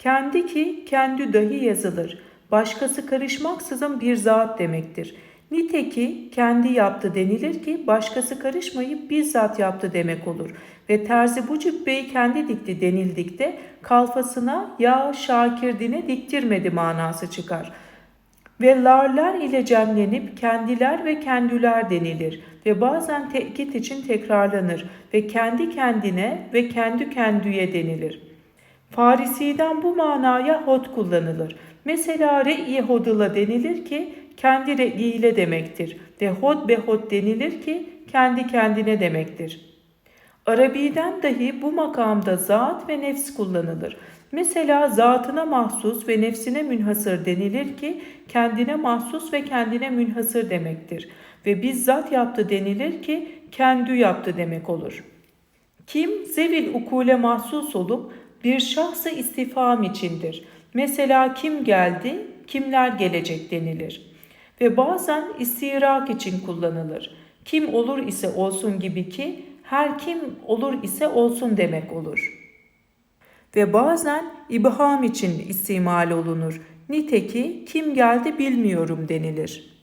Kendi ki kendi dahi yazılır. Başkası karışmaksızın bir zat demektir. Niteki kendi yaptı denilir ki başkası karışmayıp bizzat yaptı demek olur. Ve terzi bu cübbeyi kendi dikti denildikte kalfasına ya Şakirdine diktirmedi manası çıkar. Ve larlar ile cemlenip kendiler ve kendüler denilir ve bazen tekit için tekrarlanır ve kendi kendine ve kendi kendüye denilir. Farisi'den bu manaya hod kullanılır. Mesela re'yi hodula denilir ki kendi re'yiyle demektir ve hod be hod denilir ki kendi kendine demektir. Arabi'den dahi bu makamda zat ve nefs kullanılır. Mesela zatına mahsus ve nefsine münhasır denilir ki kendine mahsus ve kendine münhasır demektir. Ve bizzat yaptı denilir ki kendi yaptı demek olur. Kim zevil ukule mahsus olup bir şahsı istifam içindir. Mesela kim geldi, kimler gelecek denilir. Ve bazen istirak için kullanılır. Kim olur ise olsun gibi ki her kim olur ise olsun demek olur. Ve bazen ibham için istimal olunur. Niteki kim geldi bilmiyorum denilir.''